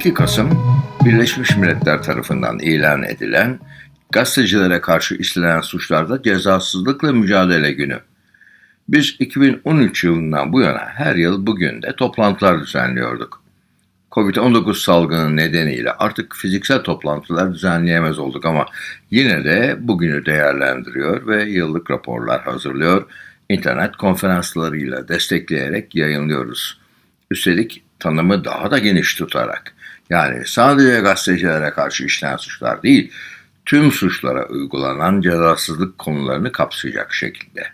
2 Kasım Birleşmiş Milletler tarafından ilan edilen gazetecilere karşı işlenen suçlarda cezasızlıkla mücadele günü. Biz 2013 yılından bu yana her yıl bugün de toplantılar düzenliyorduk. Covid-19 salgını nedeniyle artık fiziksel toplantılar düzenleyemez olduk ama yine de bugünü değerlendiriyor ve yıllık raporlar hazırlıyor, internet konferanslarıyla destekleyerek yayınlıyoruz. Üstelik tanımı daha da geniş tutarak yani sadece gazetecilere karşı işlenen suçlar değil, tüm suçlara uygulanan cezasızlık konularını kapsayacak şekilde.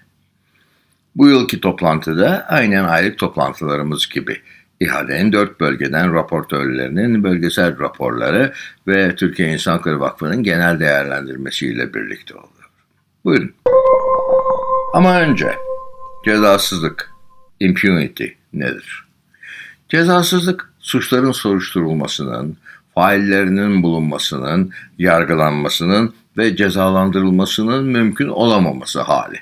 Bu yılki toplantıda aynen aylık toplantılarımız gibi İHA'nin dört bölgeden raportörlerinin bölgesel raporları ve Türkiye İnsan Hakları Vakfı'nın genel değerlendirmesiyle birlikte oluyor. Buyurun. Ama önce cezasızlık, impunity nedir? Cezasızlık suçların soruşturulmasının, faillerinin bulunmasının, yargılanmasının ve cezalandırılmasının mümkün olamaması hali.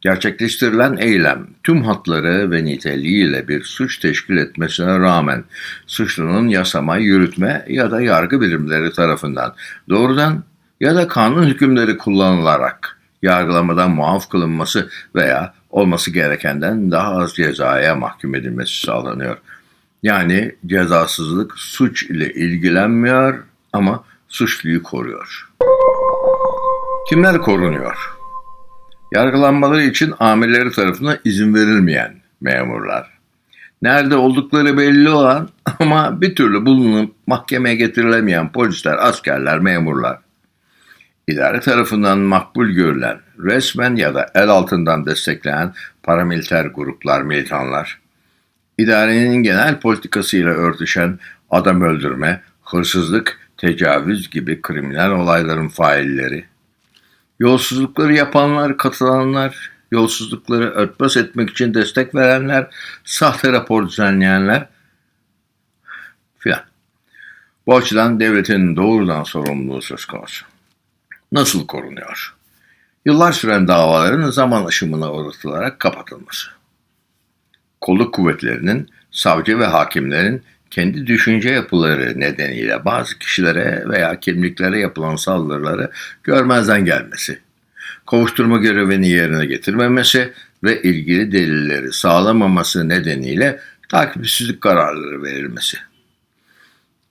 Gerçekleştirilen eylem tüm hatları ve niteliğiyle bir suç teşkil etmesine rağmen suçlunun yasama, yürütme ya da yargı birimleri tarafından doğrudan ya da kanun hükümleri kullanılarak yargılamadan muaf kılınması veya olması gerekenden daha az cezaya mahkum edilmesi sağlanıyor. Yani cezasızlık suç ile ilgilenmiyor ama suçluyu koruyor. Kimler korunuyor? Yargılanmaları için amirleri tarafından izin verilmeyen memurlar. Nerede oldukları belli olan ama bir türlü bulunup mahkemeye getirilemeyen polisler, askerler, memurlar. İdare tarafından makbul görülen, resmen ya da el altından destekleyen paramiliter gruplar, militanlar. İdarenin genel politikasıyla örtüşen adam öldürme, hırsızlık, tecavüz gibi kriminal olayların failleri. Yolsuzlukları yapanlar, katılanlar, yolsuzlukları örtbas etmek için destek verenler, sahte rapor düzenleyenler filan. Bu açıdan devletin doğrudan sorumluluğu söz konusu. Nasıl korunuyor? Yıllar süren davaların zaman aşımına uğratılarak kapatılması. Kolluk kuvvetlerinin, savcı ve hakimlerin kendi düşünce yapıları nedeniyle bazı kişilere veya kimliklere yapılan saldırıları görmezden gelmesi, kovuşturma görevini yerine getirmemesi ve ilgili delilleri sağlamaması nedeniyle takipsizlik kararları verilmesi.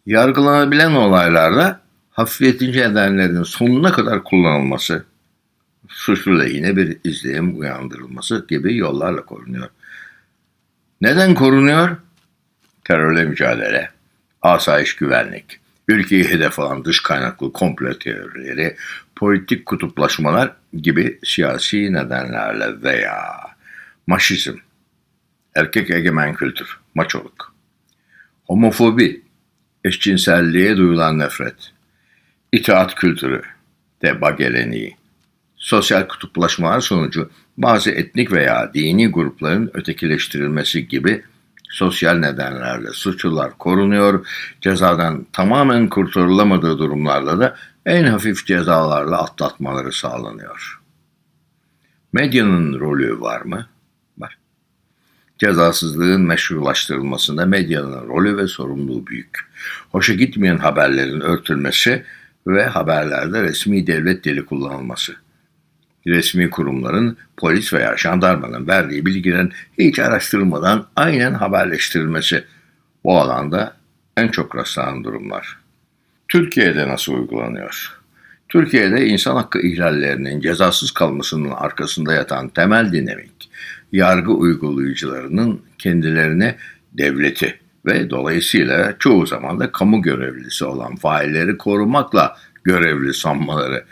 Yargılanabilen olaylarda hafifletici nedenlerin sonuna kadar kullanılması, suçlu lehine bir izlenim uyandırılması gibi yollarla korunuyor. Neden korunuyor? terörle mücadele, asayiş güvenlik, ülkeyi hedef alan dış kaynaklı komplo teorileri, politik kutuplaşmalar gibi siyasi nedenlerle veya maşizm, erkek egemen kültür, maçoluk, homofobi, eşcinselliğe duyulan nefret, itaat kültürü, teba geleneği, sosyal kutuplaşmalar sonucu bazı etnik veya dini grupların ötekileştirilmesi gibi sosyal nedenlerle suçlular korunuyor, cezadan tamamen kurtarılamadığı durumlarda da en hafif cezalarla atlatmaları sağlanıyor. Medyanın rolü var mı? Var. Cezasızlığın meşrulaştırılmasında medyanın rolü ve sorumluluğu büyük. Hoşa gitmeyen haberlerin örtülmesi ve haberlerde resmi devlet dili kullanılması resmi kurumların polis veya jandarmanın verdiği bilgilerin hiç araştırılmadan aynen haberleştirilmesi bu alanda en çok rastlanan durumlar. Türkiye'de nasıl uygulanıyor? Türkiye'de insan hakkı ihlallerinin cezasız kalmasının arkasında yatan temel dinamik, yargı uygulayıcılarının kendilerine devleti ve dolayısıyla çoğu zaman da kamu görevlisi olan failleri korumakla görevli sanmaları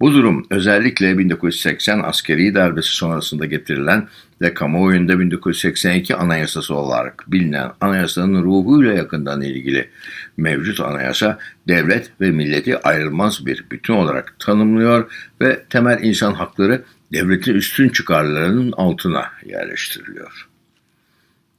bu durum özellikle 1980 askeri darbesi sonrasında getirilen ve kamuoyunda 1982 anayasası olarak bilinen anayasanın ruhuyla yakından ilgili mevcut anayasa devlet ve milleti ayrılmaz bir bütün olarak tanımlıyor ve temel insan hakları devletin üstün çıkarlarının altına yerleştiriliyor.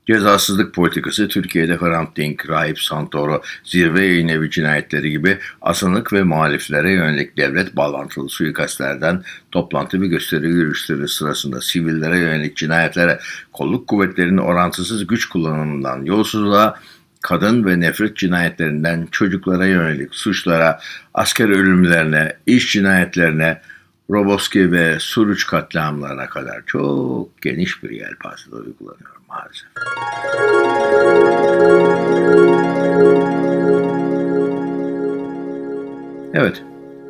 Cezasızlık politikası Türkiye'de Hrant Dink, Rahip Santoro, zirve yayın evi cinayetleri gibi asınlık ve muhaliflere yönelik devlet bağlantılı suikastlerden toplantı ve gösteri yürüyüşleri sırasında sivillere yönelik cinayetlere, kolluk kuvvetlerinin orantısız güç kullanımından yolsuzluğa, kadın ve nefret cinayetlerinden çocuklara yönelik suçlara, asker ölümlerine, iş cinayetlerine, Roboski ve Suruç katliamlarına kadar çok geniş bir yelpazede uygulanıyor maalesef. Evet,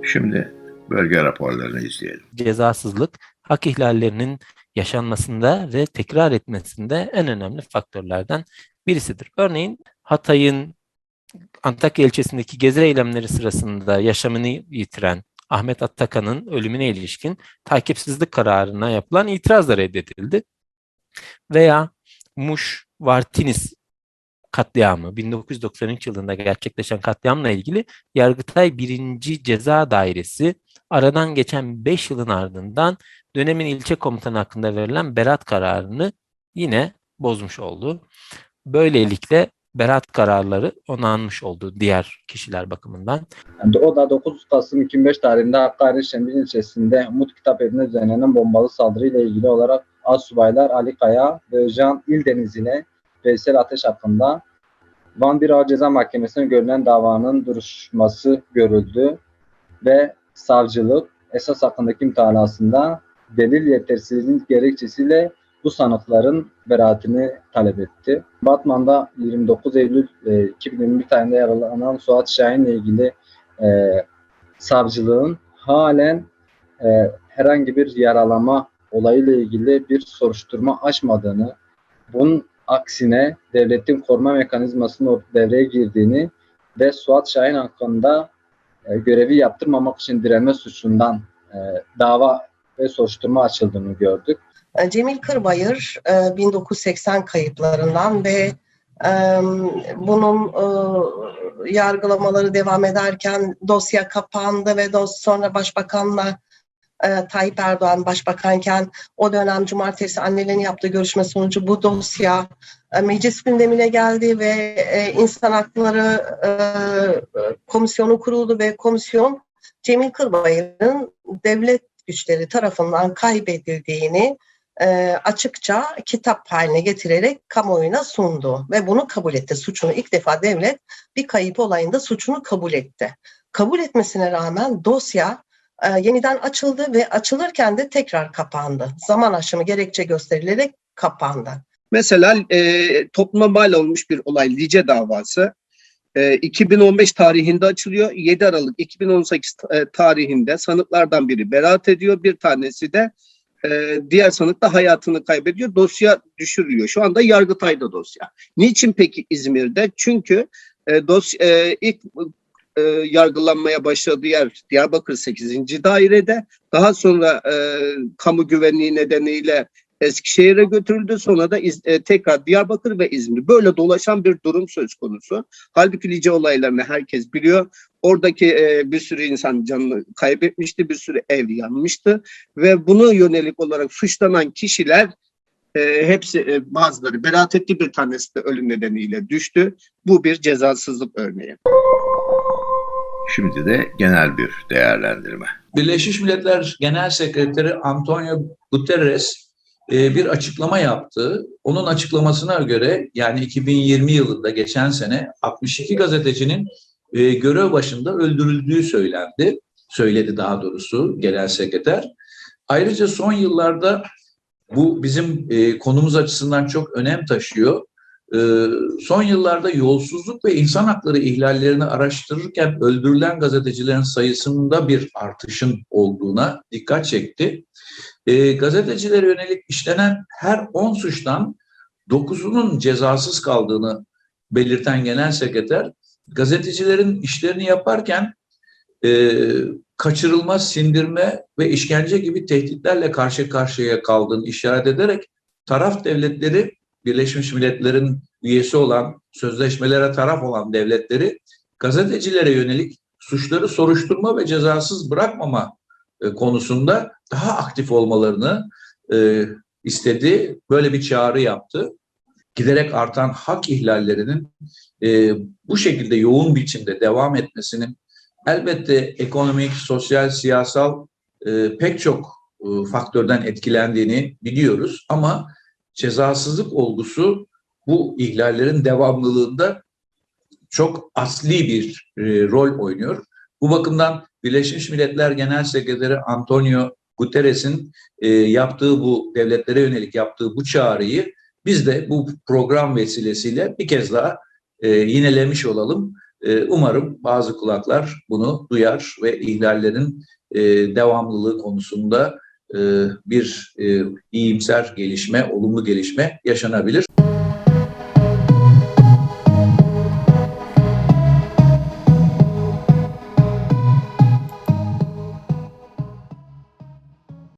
şimdi bölge raporlarını izleyelim. cezasızlık hak ihlallerinin yaşanmasında ve tekrar etmesinde en önemli faktörlerden birisidir. Örneğin Hatay'ın Antakya ilçesindeki gezi eylemleri sırasında yaşamını yitiren Ahmet Atakan'ın ölümüne ilişkin takipsizlik kararına yapılan itiraz da reddedildi. Veya Muş Vartinis katliamı 1993 yılında gerçekleşen katliamla ilgili Yargıtay 1. Ceza Dairesi aradan geçen 5 yılın ardından dönemin ilçe komutanı hakkında verilen beraat kararını yine bozmuş oldu. Böylelikle beraat kararları onanmış oldu diğer kişiler bakımından. O da 9 Kasım 2005 tarihinde Hakkari Şembil ilçesinde Umut Kitap Evi'ne düzenlenen bombalı saldırıyla ilgili olarak Asubaylar Ali Kaya ve Özcan İldeniz Veysel Ateş hakkında Van 1 Ağır Ceza Mahkemesi'ne görülen davanın duruşması görüldü ve savcılık esas hakkındaki mütalasında delil yetersizliğinin gerekçesiyle bu sanıkların beraatini talep etti. Batman'da 29 Eylül e, 2021 tarihinde yaralanan Suat Şahin ile ilgili e, savcılığın halen e, herhangi bir yaralama olayıyla ilgili bir soruşturma açmadığını, bunun aksine devletin koruma mekanizmasının devreye girdiğini ve Suat Şahin hakkında e, görevi yaptırmamak için direnme suçundan e, dava ve soruşturma açıldığını gördük. Cemil Kırbayır e, 1980 kayıplarından ve e, bunun e, yargılamaları devam ederken dosya kapandı ve dos sonra başbakanla e, Tayyip Erdoğan başbakanken o dönem cumartesi annelerin yaptığı görüşme sonucu bu dosya e, meclis gündemine geldi ve e, insan hakları e, komisyonu kuruldu ve komisyon Cemil Kırbayır'ın devlet güçleri tarafından kaybedildiğini e, açıkça kitap haline getirerek kamuoyuna sundu ve bunu kabul etti. Suçunu ilk defa devlet bir kayıp olayında suçunu kabul etti. Kabul etmesine rağmen dosya e, yeniden açıldı ve açılırken de tekrar kapandı. Zaman aşımı gerekçe gösterilerek kapandı. Mesela e, topluma mal olmuş bir olay Lice davası. E, 2015 tarihinde açılıyor. 7 Aralık 2018 e, tarihinde sanıklardan biri beraat ediyor. Bir tanesi de e, diğer sanık da hayatını kaybediyor. Dosya düşürülüyor. Şu anda Yargıtay'da dosya. Niçin peki İzmir'de? Çünkü e, dosya, e, ilk e, yargılanmaya başladığı yer Diyarbakır 8. dairede. Daha sonra e, kamu güvenliği nedeniyle Eskişehir'e götürüldü. Sonra da İz- e, tekrar Diyarbakır ve İzmir. Böyle dolaşan bir durum söz konusu. Halbuki Lice olaylarını herkes biliyor. Oradaki e, bir sürü insan canını kaybetmişti, bir sürü ev yanmıştı ve buna yönelik olarak suçlanan kişiler e, hepsi e, bazıları beraat etti, bir tanesi de ölüm nedeniyle düştü. Bu bir cezasızlık örneği. Şimdi de genel bir değerlendirme. Birleşmiş Milletler Genel Sekreteri Antonio Guterres e, bir açıklama yaptı. Onun açıklamasına göre yani 2020 yılında geçen sene 62 gazetecinin e, görev başında öldürüldüğü söylendi. Söyledi daha doğrusu genel sekreter. Ayrıca son yıllarda bu bizim e, konumuz açısından çok önem taşıyor. E, son yıllarda yolsuzluk ve insan hakları ihlallerini araştırırken öldürülen gazetecilerin sayısında bir artışın olduğuna dikkat çekti. E, gazetecilere yönelik işlenen her 10 suçtan 9'unun cezasız kaldığını belirten genel sekreter, gazetecilerin işlerini yaparken e, kaçırılma, sindirme ve işkence gibi tehditlerle karşı karşıya kaldığını işaret ederek taraf devletleri Birleşmiş Milletler'in üyesi olan, sözleşmelere taraf olan devletleri gazetecilere yönelik suçları soruşturma ve cezasız bırakmama e, konusunda daha aktif olmalarını e, istedi. Böyle bir çağrı yaptı. Giderek artan hak ihlallerinin e, bu şekilde yoğun biçimde devam etmesinin elbette ekonomik, sosyal, siyasal pek çok faktörden etkilendiğini biliyoruz ama cezasızlık olgusu bu ihlallerin devamlılığında çok asli bir e, rol oynuyor. Bu bakımdan Birleşmiş Milletler Genel Sekreteri Antonio Guterres'in e, yaptığı bu devletlere yönelik yaptığı bu çağrıyı biz de bu program vesilesiyle bir kez daha e, yinelemiş olalım. E, umarım bazı kulaklar bunu duyar ve ihlallerin e, devamlılığı konusunda bir e, iyimser gelişme, olumlu gelişme yaşanabilir.